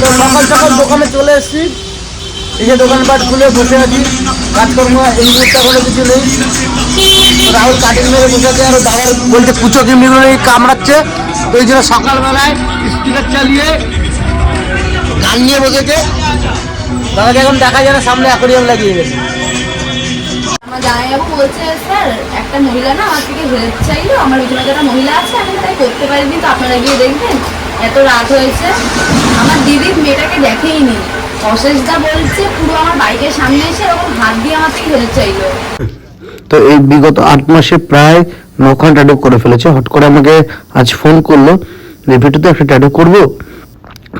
তো সকাল সকাল দোকানে চলে এসেছি। এই যে দোকানপাট খুলে বসে আছি। কাজকর্ম এই মুহূর্তে কোনো কিছু নেই। রাহুল কাটিং মেরে বসে আছে আর দাদার বলছে কুচো কিমিগুলো এই কামড়াচ্ছে? তো এই জন্য সকালবেলায় স্পিকার চালিয়ে গান নিয়ে বসেছে। দাদাকে এখন দেখা যায় না সামনে অ্যাকোরিয়াম লাগিয়ে গেছে। আমার জামাইবাবু বলছে স্যার একটা মহিলা না আমার থেকে হেল্প চাইলো। আমার পিছনে একটা মহিলা আছে আমি তাই করতে পারিনি তো আপনারা গিয়ে দেখবেন। এত রাত হয়েছে। আমার দিদির মেয়েটাকে দেখেই নি অশেষদা বলছে, পুরো আমার বাইকের সামনে এসে এরকম হাত দিয়ে আমার থেকে হেল্প চাইলো। তো এই বিগত আট মাসে প্রায় নখান ট্যাটু করে ফেলেছে। হট করে আমাকে আজ ফোন করল যে ভিডিওতে একটা ট্যাটু করব?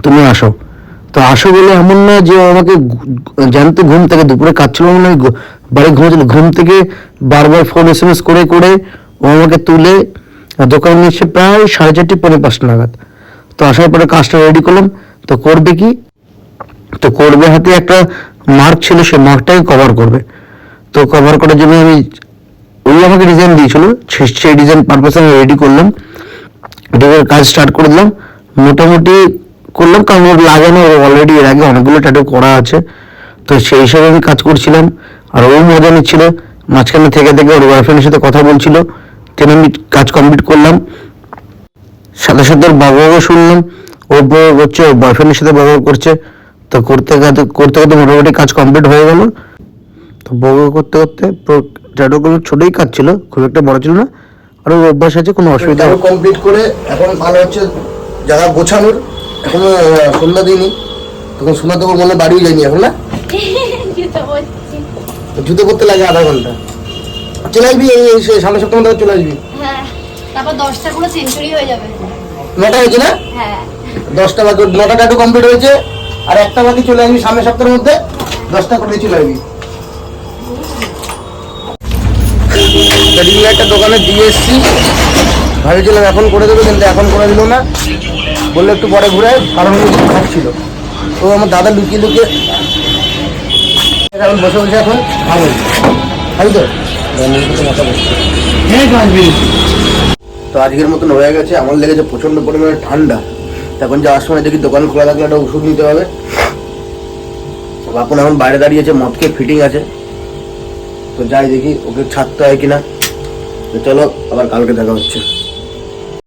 তুমি আসো। তো আসো বলে এমন না যে আমাকে জানতো ঘুম থেকে দুপুরে কাজ ছিল মনে ঘু- বাড়ি ঘুমাচ্ছিল। ঘুম থেকে বারবার ফোন এস করে করে ও আমাকে তুলে দোকানে এসে প্রায় সাড়ে চারটে পৌনে পাঁচটা নাগাদ তো আসার পরে কাজটা রেডি করলাম। তো করবে কি? তো করবে হাতে একটা মার্ক ছিল সে মার্কটাকে কভার করবে। তো কভার করার জন্য আমি, ওই আমাকে ডিজাইন দিয়েছিল সেই ডিজাইন পারপাস আমি রেডি করলাম। এটাকে কাজ স্টার্ট করে দিলাম। মোটামুটি করলাম, কারণ ওর লাগানো অলরেডি এর আগে অনেকগুলো ট্যাটু করা আছে। তো সেই হিসাবে আমি কাজ করছিলাম। আর ওই মজা নিচ্ছিল। মাঝখানে থেকে থেকে ওর বয়ফ্রেন্ডের সাথে কথা বলছিল। তেন আমি কাজ কমপ্লিট করলাম। সাথে সাথে ওর বাবাও শুনলাম ও বউ করছে ওর বয়ফ্রেন্ডের সাথে বাবা করছে। তো করতে করতে করতে করতে মোটামুটি কাজ কমপ্লিট হয়ে গেল। তো বউ করতে করতে ট্যাটুগুলো ছোটোই কাজ ছিল খুব একটা বড় ছিল না। আর ওর অভ্যাস আছে কোনো অসুবিধা কমপ্লিট করে এখন ভালো হচ্ছে জায়গা গোছানোর এখনও সন্ধ্যা দিইনি। তখন শোনা তো মনে বাড়িও যায়নি এখন না? জুতো করতে লাগে আধা ঘণ্টা। চলে আসবি এই এই সে- সামনের সপ্তাহ চলে আসবি। তারপর দশটা পুরো সেঞ্চুরি হয়ে যাবে। নটা হয়েছে না? হ্যাঁ। দশটা বাকি নটা ট্যাটু কমপ্লিট হয়েছে আর একটা বাকি চলে আসবি সামনের সপ্তাহের মধ্যে দশটা করে চলে আসবি। একটা দোকানে দিয়ে এসছি। ভেবেছিলাম এখন করে দেবে কিন্তু এখন করে দিল না। বলল একটু পরে ঘুরে কারণ খাচ্ছিল তো আমার দাদা লুকিয়ে লুকিয়ে এখন বসে বসে এখন খাব। খাবি তো? হ্যাঁ তো আজকের মতন হয়ে গেছে। আমার লেগেছে প্রচণ্ড পরিমাণে ঠান্ডা। এখন যাওয়ার সময় দেখি দোকান খোলা থাকলে একটা ওষুধ নিতে হবে। বাপন এখন বাইরে দাঁড়িয়েছে মদকে ফিটিং আছে। তো যাই দেখি, ওকে ছাড়তে হয় কিনা। তো চলো, আবার কালকে দেখা হচ্ছে।